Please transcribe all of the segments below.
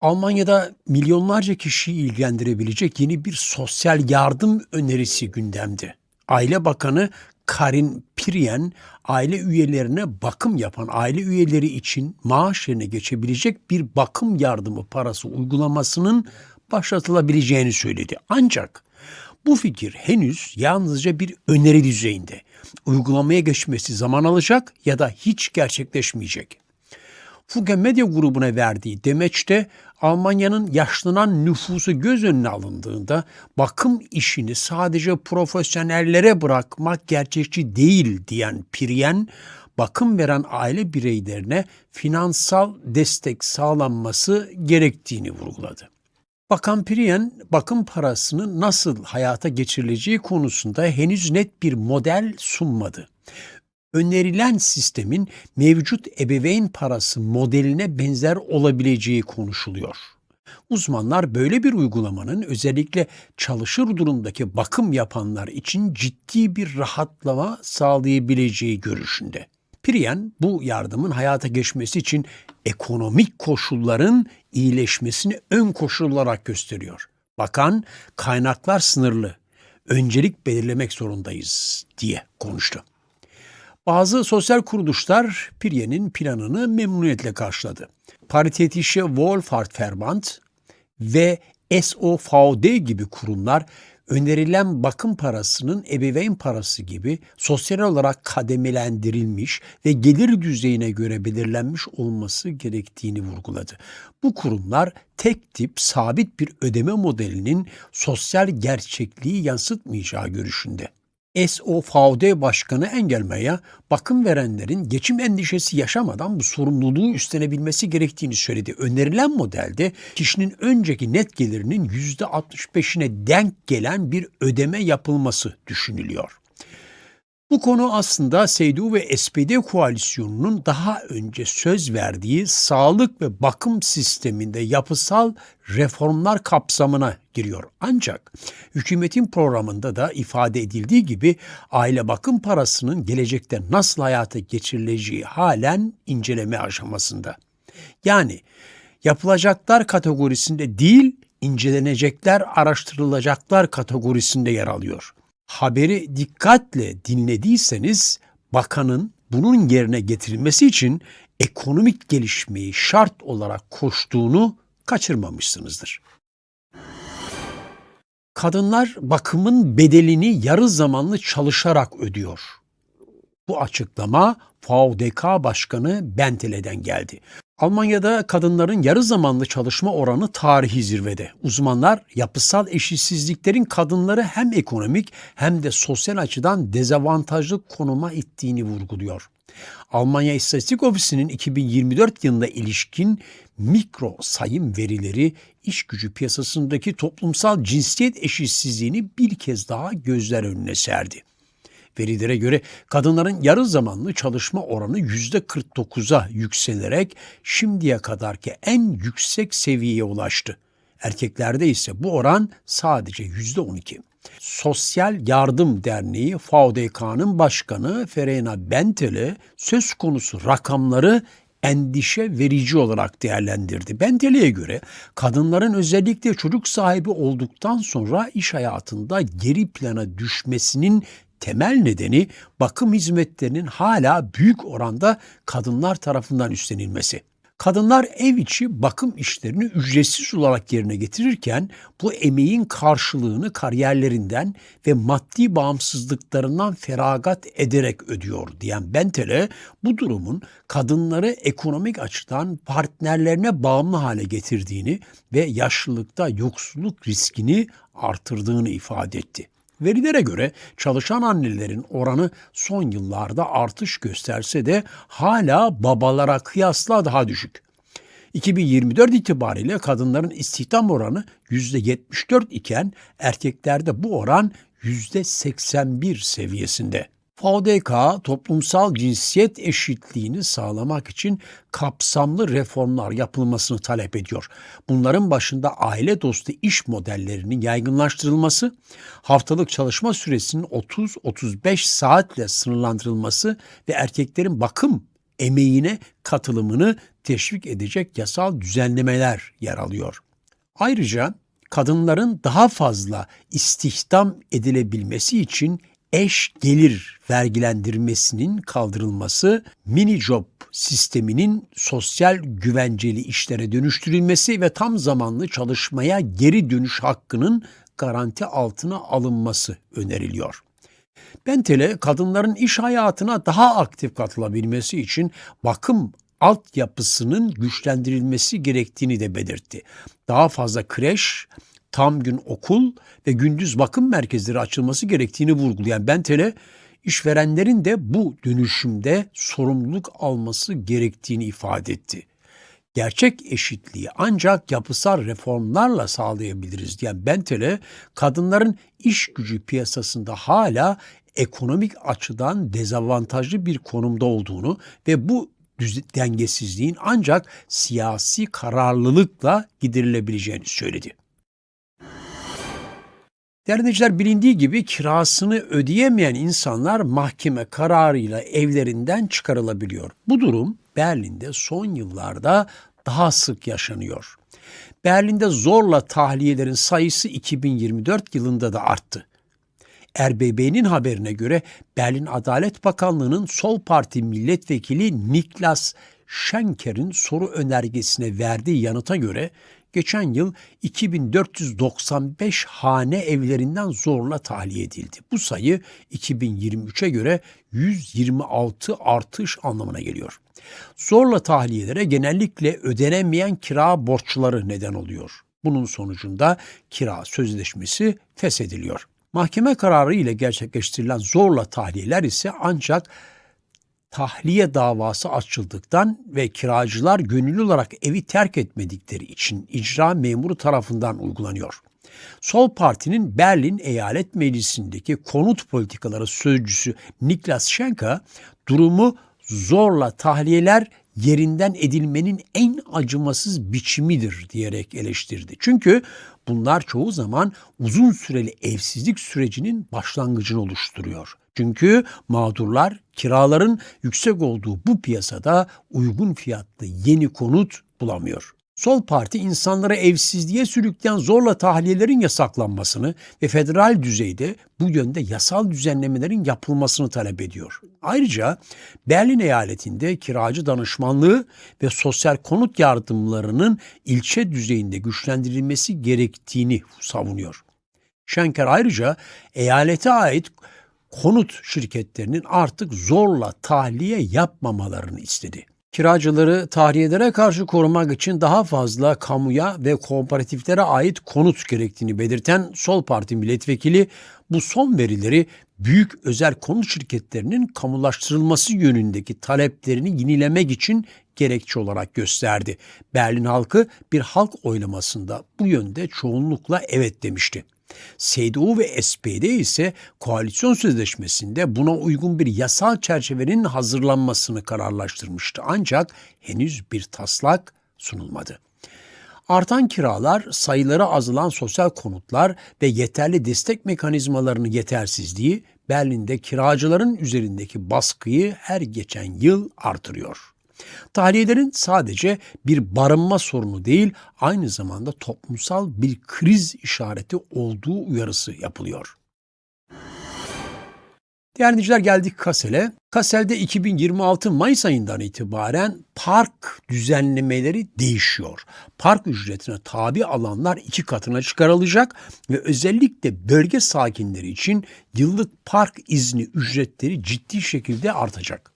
Almanya'da milyonlarca kişiyi ilgilendirebilecek yeni bir sosyal yardım önerisi gündemde. Aile Bakanı Karin Pirien, aile üyelerine bakım yapan aile üyeleri için maaş yerine geçebilecek bir bakım yardımı parası uygulamasının başlatılabileceğini söyledi. Ancak bu fikir henüz yalnızca bir öneri düzeyinde. Uygulamaya geçmesi zaman alacak ya da hiç gerçekleşmeyecek. Fugge Medya grubuna verdiği demeçte Almanya'nın yaşlanan nüfusu göz önüne alındığında bakım işini sadece profesyonellere bırakmak gerçekçi değil diyen Piryen, bakım veren aile bireylerine finansal destek sağlanması gerektiğini vurguladı. Bakan Priyen, bakım parasının nasıl hayata geçirileceği konusunda henüz net bir model sunmadı. Önerilen sistemin mevcut ebeveyn parası modeline benzer olabileceği konuşuluyor. Uzmanlar böyle bir uygulamanın özellikle çalışır durumdaki bakım yapanlar için ciddi bir rahatlama sağlayabileceği görüşünde. Priyen bu yardımın hayata geçmesi için ekonomik koşulların iyileşmesini ön koşul olarak gösteriyor. Bakan kaynaklar sınırlı. Öncelik belirlemek zorundayız diye konuştu. Bazı sosyal kuruluşlar Pirye'nin planını memnuniyetle karşıladı. Paritätische Wohlfahrtverband ve SOVD gibi kurumlar önerilen bakım parasının ebeveyn parası gibi sosyal olarak kademelendirilmiş ve gelir düzeyine göre belirlenmiş olması gerektiğini vurguladı. Bu kurumlar tek tip sabit bir ödeme modelinin sosyal gerçekliği yansıtmayacağı görüşünde. SOVD Başkanı Engelmey'e bakım verenlerin geçim endişesi yaşamadan bu sorumluluğu üstlenebilmesi gerektiğini söyledi. Önerilen modelde kişinin önceki net gelirinin %65'ine denk gelen bir ödeme yapılması düşünülüyor. Bu konu aslında CDU ve SPD koalisyonunun daha önce söz verdiği sağlık ve bakım sisteminde yapısal reformlar kapsamına giriyor. Ancak hükümetin programında da ifade edildiği gibi aile bakım parasının gelecekte nasıl hayata geçirileceği halen inceleme aşamasında. Yani yapılacaklar kategorisinde değil, incelenecekler, araştırılacaklar kategorisinde yer alıyor haberi dikkatle dinlediyseniz bakanın bunun yerine getirilmesi için ekonomik gelişmeyi şart olarak koştuğunu kaçırmamışsınızdır. Kadınlar bakımın bedelini yarı zamanlı çalışarak ödüyor. Bu açıklama VDK Başkanı Bentele'den geldi. Almanya'da kadınların yarı zamanlı çalışma oranı tarihi zirvede. Uzmanlar yapısal eşitsizliklerin kadınları hem ekonomik hem de sosyal açıdan dezavantajlı konuma ittiğini vurguluyor. Almanya İstatistik Ofisi'nin 2024 yılında ilişkin mikro sayım verileri iş gücü piyasasındaki toplumsal cinsiyet eşitsizliğini bir kez daha gözler önüne serdi. Verilere göre kadınların yarı zamanlı çalışma oranı %49'a yükselerek şimdiye kadarki en yüksek seviyeye ulaştı. Erkeklerde ise bu oran sadece %12. Sosyal Yardım Derneği VDK'nın başkanı Ferena Bentele söz konusu rakamları endişe verici olarak değerlendirdi. Bentele'ye göre kadınların özellikle çocuk sahibi olduktan sonra iş hayatında geri plana düşmesinin temel nedeni bakım hizmetlerinin hala büyük oranda kadınlar tarafından üstlenilmesi. Kadınlar ev içi bakım işlerini ücretsiz olarak yerine getirirken bu emeğin karşılığını kariyerlerinden ve maddi bağımsızlıklarından feragat ederek ödüyor diyen Bentele bu durumun kadınları ekonomik açıdan partnerlerine bağımlı hale getirdiğini ve yaşlılıkta yoksulluk riskini artırdığını ifade etti. Verilere göre çalışan annelerin oranı son yıllarda artış gösterse de hala babalara kıyasla daha düşük. 2024 itibariyle kadınların istihdam oranı %74 iken erkeklerde bu oran %81 seviyesinde. FODK toplumsal cinsiyet eşitliğini sağlamak için kapsamlı reformlar yapılmasını talep ediyor. Bunların başında aile dostu iş modellerinin yaygınlaştırılması, haftalık çalışma süresinin 30-35 saatle sınırlandırılması ve erkeklerin bakım emeğine katılımını teşvik edecek yasal düzenlemeler yer alıyor. Ayrıca kadınların daha fazla istihdam edilebilmesi için eş gelir vergilendirmesinin kaldırılması, mini job sisteminin sosyal güvenceli işlere dönüştürülmesi ve tam zamanlı çalışmaya geri dönüş hakkının garanti altına alınması öneriliyor. Bentel'e kadınların iş hayatına daha aktif katılabilmesi için bakım altyapısının güçlendirilmesi gerektiğini de belirtti. Daha fazla kreş, tam gün okul ve gündüz bakım merkezleri açılması gerektiğini vurgulayan Bentel'e işverenlerin de bu dönüşümde sorumluluk alması gerektiğini ifade etti. Gerçek eşitliği ancak yapısal reformlarla sağlayabiliriz diyen Bentel'e kadınların iş gücü piyasasında hala ekonomik açıdan dezavantajlı bir konumda olduğunu ve bu dengesizliğin ancak siyasi kararlılıkla giderilebileceğini söyledi. Değerli bilindiği gibi kirasını ödeyemeyen insanlar mahkeme kararıyla evlerinden çıkarılabiliyor. Bu durum Berlin'de son yıllarda daha sık yaşanıyor. Berlin'de zorla tahliyelerin sayısı 2024 yılında da arttı. RBB'nin haberine göre Berlin Adalet Bakanlığı'nın Sol Parti milletvekili Niklas Schenker'in soru önergesine verdiği yanıta göre geçen yıl 2495 hane evlerinden zorla tahliye edildi. Bu sayı 2023'e göre 126 artış anlamına geliyor. Zorla tahliyelere genellikle ödenemeyen kira borçları neden oluyor. Bunun sonucunda kira sözleşmesi feshediliyor. Mahkeme kararı ile gerçekleştirilen zorla tahliyeler ise ancak tahliye davası açıldıktan ve kiracılar gönüllü olarak evi terk etmedikleri için icra memuru tarafından uygulanıyor. Sol Parti'nin Berlin Eyalet Meclisi'ndeki konut politikaları sözcüsü Niklas Schenker durumu zorla tahliyeler yerinden edilmenin en acımasız biçimidir diyerek eleştirdi. Çünkü bunlar çoğu zaman uzun süreli evsizlik sürecinin başlangıcını oluşturuyor. Çünkü mağdurlar kiraların yüksek olduğu bu piyasada uygun fiyatlı yeni konut bulamıyor. Sol Parti insanları evsizliğe sürükleyen zorla tahliyelerin yasaklanmasını ve federal düzeyde bu yönde yasal düzenlemelerin yapılmasını talep ediyor. Ayrıca Berlin eyaletinde kiracı danışmanlığı ve sosyal konut yardımlarının ilçe düzeyinde güçlendirilmesi gerektiğini savunuyor. Schenker ayrıca eyalete ait konut şirketlerinin artık zorla tahliye yapmamalarını istedi. Kiracıları tahliyelere karşı korumak için daha fazla kamuya ve kooperatiflere ait konut gerektiğini belirten Sol Parti milletvekili bu son verileri büyük özel konut şirketlerinin kamulaştırılması yönündeki taleplerini yenilemek için gerekçe olarak gösterdi. Berlin halkı bir halk oylamasında bu yönde çoğunlukla evet demişti. CDU ve SPD ise koalisyon sözleşmesinde buna uygun bir yasal çerçevenin hazırlanmasını kararlaştırmıştı. Ancak henüz bir taslak sunulmadı. Artan kiralar, sayıları azalan sosyal konutlar ve yeterli destek mekanizmalarının yetersizliği Berlin'de kiracıların üzerindeki baskıyı her geçen yıl artırıyor. Tahliyelerin sadece bir barınma sorunu değil, aynı zamanda toplumsal bir kriz işareti olduğu uyarısı yapılıyor. Değerli dinleyiciler geldik Kassel'e. Kassel'de 2026 Mayıs ayından itibaren park düzenlemeleri değişiyor. Park ücretine tabi alanlar iki katına çıkarılacak ve özellikle bölge sakinleri için yıllık park izni ücretleri ciddi şekilde artacak.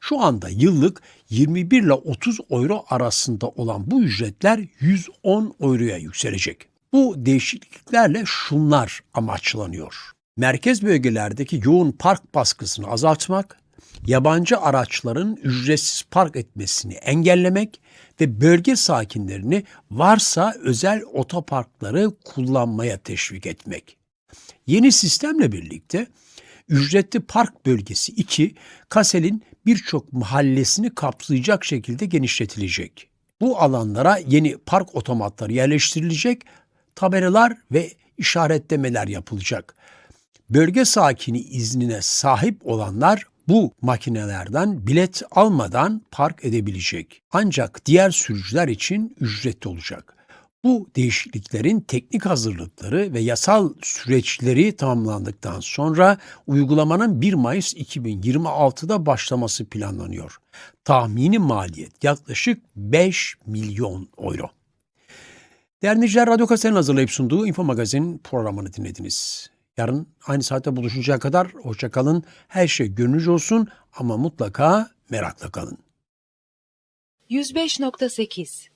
Şu anda yıllık 21 ile 30 euro arasında olan bu ücretler 110 euroya yükselecek. Bu değişikliklerle şunlar amaçlanıyor. Merkez bölgelerdeki yoğun park baskısını azaltmak, yabancı araçların ücretsiz park etmesini engellemek ve bölge sakinlerini varsa özel otoparkları kullanmaya teşvik etmek. Yeni sistemle birlikte ücretli park bölgesi 2 Kasel'in birçok mahallesini kapsayacak şekilde genişletilecek. Bu alanlara yeni park otomatları yerleştirilecek, tabelalar ve işaretlemeler yapılacak. Bölge sakini iznine sahip olanlar bu makinelerden bilet almadan park edebilecek. Ancak diğer sürücüler için ücretli olacak. Bu değişikliklerin teknik hazırlıkları ve yasal süreçleri tamamlandıktan sonra uygulamanın 1 Mayıs 2026'da başlaması planlanıyor. Tahmini maliyet yaklaşık 5 milyon euro. Değerli Radyo Kase'nin hazırlayıp sunduğu Info Magazin programını dinlediniz. Yarın aynı saatte buluşuncaya kadar hoşça kalın. Her şey gönlünüzce olsun ama mutlaka merakla kalın. 105.8